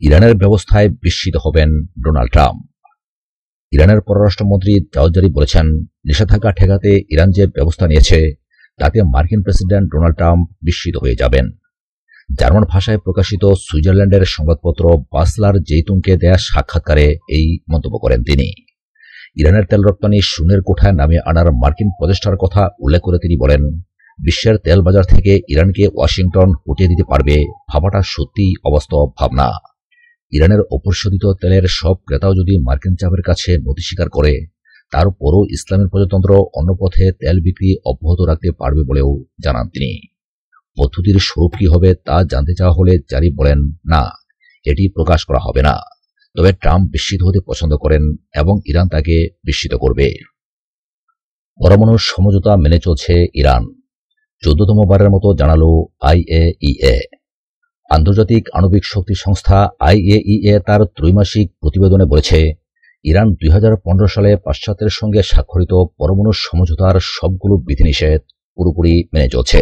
ইরানের ব্যবস্থায় বিস্মিত হবেন ডোনাল্ড ট্রাম্প। ইরানের পররাষ্ট্রমন্ত্রী জাওয়াজারি বলেছেন, নিষেধাজ্ঞা ঠেকাতে ইরান যে ব্যবস্থা নিয়েছে, তাতে মার্কিন প্রেসিডেন্ট ডোনাল্ড ট্রাম্প বিস্মিত হয়ে যাবেন। জার্মান ভাষায় প্রকাশিত সুইজারল্যান্ডের সংবাদপত্র বাসলার জেইতুনকে দেয়া সাক্ষাৎকারে এই মন্তব্য করেন তিনি। ইরানের তেল রপ্তানি শূন্যের কোঠায় নামে আনার মার্কিন প্রচেষ্টার কথা উল্লেখ করে তিনি বলেন, বিশ্বের তেল বাজার থেকে ইরানকে ওয়াশিংটন হটিয়ে দিতে পারবে, ভাবাটা সত্যি অবাস্তব ভাবনা। ইরানের অপরিশোধিত তেলের সব ক্রেতাও যদি মার্কিন চাপের কাছে নথি স্বীকার করে, তারপরও ইসলামের প্রজাতন্ত্র অন্য পথে তেল বিক্রি অব্যাহত রাখতে পারবে বলেও জানান তিনি। পদ্ধতির স্বরূপ কি হবে তা জানতে চাওয়া হলে জারি বলেন, না, এটি প্রকাশ করা হবে না। তবে ট্রাম্প বিস্মিত হতে পছন্দ করেন এবং ইরান তাকে বিস্মিত করবে। পরমাণু সমঝোতা মেনে চলছে ইরান। চোদ্দতম বারের মতো জানালো আইএইএ আন্তর্জাতিক আণবিক শক্তি সংস্থা আইএইএ তার ত্রৈমাসিক প্রতিবেদনে বলেছে, ইরান দুই হাজার পনেরো সালে পাশ্চাত্যের সঙ্গে স্বাক্ষরিত পরমাণু সমঝোতার সবগুলো বিধিনিষেধ পুরোপুরি মেনে চলছে।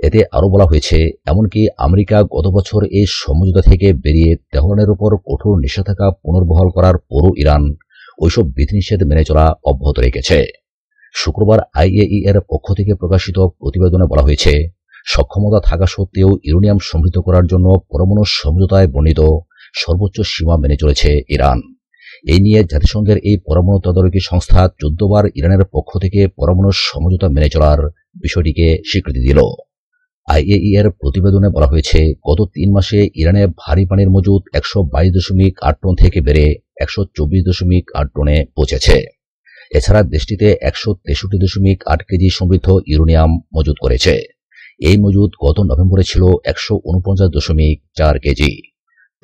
এতে আরও বলা হয়েছে, এমনকি আমেরিকা গত বছর এই সমঝোতা থেকে বেরিয়ে তেহরানের উপর কঠোর নিষেধাজ্ঞা পুনর্বহাল করার পরও ইরান ওইসব বিধিনিষেধ মেনে চলা অব্যাহত রেখেছে। শুক্রবার আইএই এর পক্ষ থেকে প্রকাশিত প্রতিবেদনে বলা হয়েছে সক্ষমতা থাকা সত্ত্বেও ইউরেনিয়াম সমৃদ্ধ করার জন্য পরমাণু সমঝোতায় বর্ণিত সর্বোচ্চ সীমা মেনে চলেছে ইরান। এই নিয়ে জাতিসংঘের এই পরমাণু তদারকি সংস্থা চোদ্দবার ইরানের পক্ষ থেকে পরমাণু সমঝোতা মেনে চলার বিষয়টিকে স্বীকৃতি দিল। আইএই এর প্রতিবেদনে বলা হয়েছে, গত তিন মাসে ইরানে ভারী পানির মজুদ একশো বাইশ দশমিক আট টন থেকে বেড়ে একশো চব্বিশ দশমিক আট টনে পৌঁছেছে। এছাড়া দেশটিতে একশো তেষট্টি দশমিক আট কেজি সমৃদ্ধ ইউরেনিয়াম মজুদ করেছে। এই মজুদ গত নভেম্বরে ছিল একশো উনপঞ্চাশ দশমিক চার কেজি।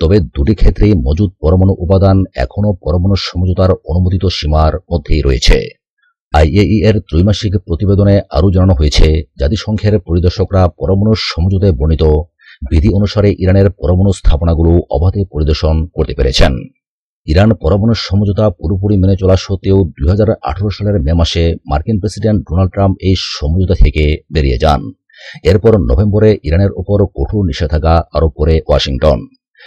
তবে দুটি ক্ষেত্রেই মজুদ পরমাণু উপাদান এখনও পরমাণু সমঝোতার অনুমোদিত সীমার মধ্যেই রয়েছে। আইএই এর ত্রৈমাসিক প্রতিবেদনে আরও জানানো হয়েছে, জাতিসংঘের পরিদর্শকরা পরমাণু সমঝোতায় বর্ণিত বিধি অনুসারে ইরানের পরমাণু স্থাপনাগুলো অবাধে পরিদর্শন করতে পেরেছেন। ইরান পরমাণু সমঝোতা পুরোপুরি মেনে চলা সত্ত্বেও দু হাজার আঠারো সালের মে মাসে মার্কিন প্রেসিডেন্ট ডোনাল্ড ট্রাম্প এই সমঝোতা থেকে বেরিয়ে যান। এরপর নভেম্বরে ইরানের উপর কঠোর নিষেধাজ্ঞা আরোপ করে ওয়াশিংটন।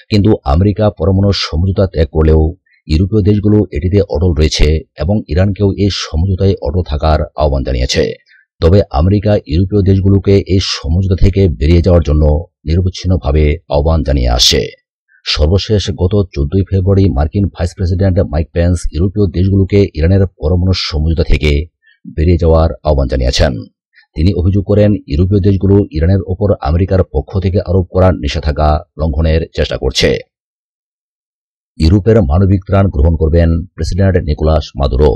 কিন্তু আমেরিকা পরমাণু সমঝোতা ত্যাগ করলেও ইউরোপীয় দেশগুলো এটিতে অটল রয়েছে এবং ইরানকেও এই সমঝোতায় অটল থাকার আহ্বান জানিয়েছে। তবে আমেরিকা ইউরোপীয় দেশগুলোকে এই সমঝোতা থেকে বেরিয়ে যাওয়ার জন্য নিরবচ্ছিন্নভাবে আহ্বান জানিয়ে আসে। সর্বশেষ গত চোদ্দই ফেব্রুয়ারি মার্কিন ভাইস প্রেসিডেন্ট মাইক পেন্স ইউরোপীয় দেশগুলোকে ইরানের পরমাণু সমঝোতা থেকে বেরিয়ে যাওয়ার আহ্বান জানিয়েছেন। তিনি অভিযোগ করেন, ইউরোপীয় দেশগুলো ইরানের ওপর আমেরিকার পক্ষ থেকে আরোপ করা নিষেধাজ্ঞা লঙ্ঘনের চেষ্টা করছে। ইউরোপের মানবিক ত্রাণ গ্রহণ করবেন প্রেসিডেন্ট নিকোলাস মাদুরো।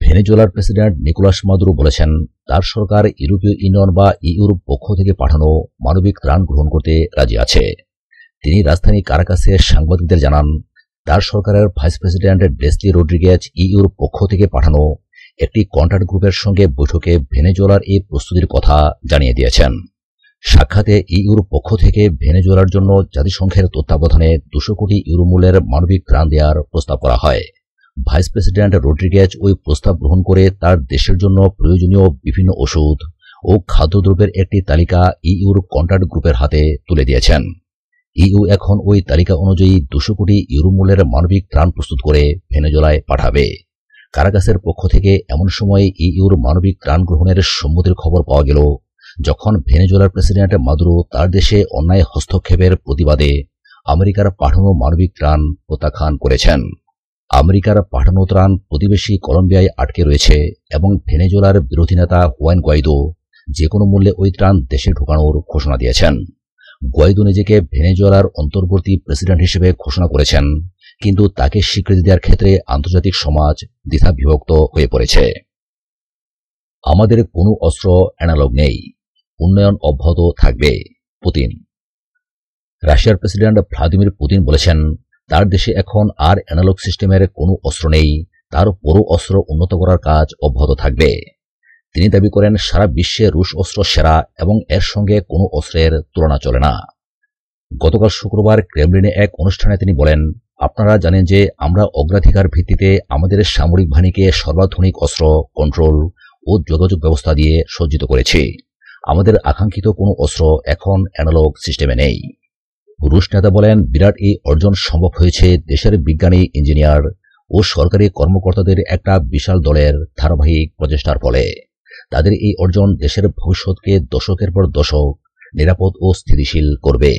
ভেনেজুয়েলার প্রেসিডেন্ট নিকোলাস মাদুরো বলেছেন, তার সরকার ইউরোপীয় ইউনিয়ন বা ইউর পক্ষ থেকে পাঠানো মানবিক ত্রাণ গ্রহণ করতে রাজি আছে। তিনি রাজধানী কারাকাসে সাংবাদিকদের জানান, তার সরকারের ভাইস প্রেসিডেন্ট ডেসলি রোড্রিগেজ ইউর পক্ষ থেকে পাঠানো একটি কন্ট্রাক্ট গ্রুপের সঙ্গে বৈঠকে ভেনেজুয়েলার এই প্রস্তুতির কথা জানিয়ে দিয়েছেন। সাক্ষাতে ইউর পক্ষ থেকে ভেনেজুয়েলার জন্য জাতিসংঘের তত্ত্বাবধানে দুশো কোটি ইউরো মূল্যের মানবিক ত্রাণ দেওয়ার প্রস্তাব করা হয়। ভাইস প্রেসিডেন্ট রোড্রিগেজ ওই প্রস্তাব গ্রহণ করে তার দেশের জন্য প্রয়োজনীয় বিভিন্ন ওষুধ ও খাদ্যদ্রব্যের একটি তালিকা ইউর কন্ট্রাক্ট গ্রুপের হাতে তুলে দিয়েছেন। ইউ এখন ওই তালিকা অনুযায়ী দুশো কোটি ইউরো মূল্যের মানবিক ত্রাণ প্রস্তুত করে ভেনেজুয়েলায় পাঠাবে। কারাগাসের পক্ষ থেকে এমন সময়ে ইউর মানবিক ত্রাণ গ্রহণের সম্মতির খবর পাওয়া গেল, যখন ভেনেজুয়েলার প্রেসিডেন্ট মাদুরো তার দেশে অন্যায় হস্তক্ষেপের প্রতিবাদে আমেরিকার পাঠানো মানবিক ত্রাণ প্রত্যাখ্যান করেছেন। আমেরিকার পাঠানো ত্রাণ প্রতিবেশী কলম্বিয়ায় আটকে রয়েছে এবং ভেনেজুয়েলার বিরোধী নেতা হুয়াইন গোয়াইদো যে কোনো মূল্যে ওই ত্রাণ দেশে ঢোকানোর ঘোষণা দিয়েছেন। গোয়াইদো নিজেকে ভেনেজুয়েলার অন্তর্বর্তী প্রেসিডেন্ট হিসেবে ঘোষণা করেছেন। কিন্তু তাকে স্বীকৃতি দেওয়ার ক্ষেত্রে আন্তর্জাতিক সমাজ দ্বিধা বিভক্ত হয়ে পড়েছে। আমাদের কোনো অস্ত্র অ্যানালগ নেই। উন্নয়ন অব্যাহত থাকবে, পুতিন। রাশিয়ার প্রেসিডেন্ট ভ্লাদিমির পুতিন বলেছেন, তার দেশে এখন আর অ্যানালগ সিস্টেমের কোনো অস্ত্র নেই, তার পরও অস্ত্র উন্নত করার কাজ অব্যাহত থাকবে। তিনি দাবি করেন, সারা বিশ্বে রুশ অস্ত্র সেরা এবং এর সঙ্গে কোনো অস্ত্রের তুলনা চলে না। গতকাল শুক্রবার ক্রেমলিনে এক অনুষ্ঠানে তিনি বলেন আপনারা জানেন যে আমরা অগ্রাধিকার ভিত্তিতে আমাদের সামরিক বাহিনীকে সর্বাধুনিক অস্ত্র কন্ট্রোল ও যোগাযোগ ব্যবস্থা দিয়ে সজ্জিত করেছি। আমাদের আকাঙ্ক্ষিত কোনো অস্ত্র এখন অ্যানালগ সিস্টেমে নেই। রুশ নেতা বলেন, বিরাট এই অর্জন সম্ভব হয়েছে দেশের বিজ্ঞানী ইঞ্জিনিয়ার ও সরকারি কর্মকর্তাদের একটা বিশাল দলের ধারাবাহিক প্রচেষ্টার ফলে। তাদের এই অর্জন দেশের ভবিষ্যৎকে দশকের পর দশক নিরাপদ ও স্থিতিশীল করবে।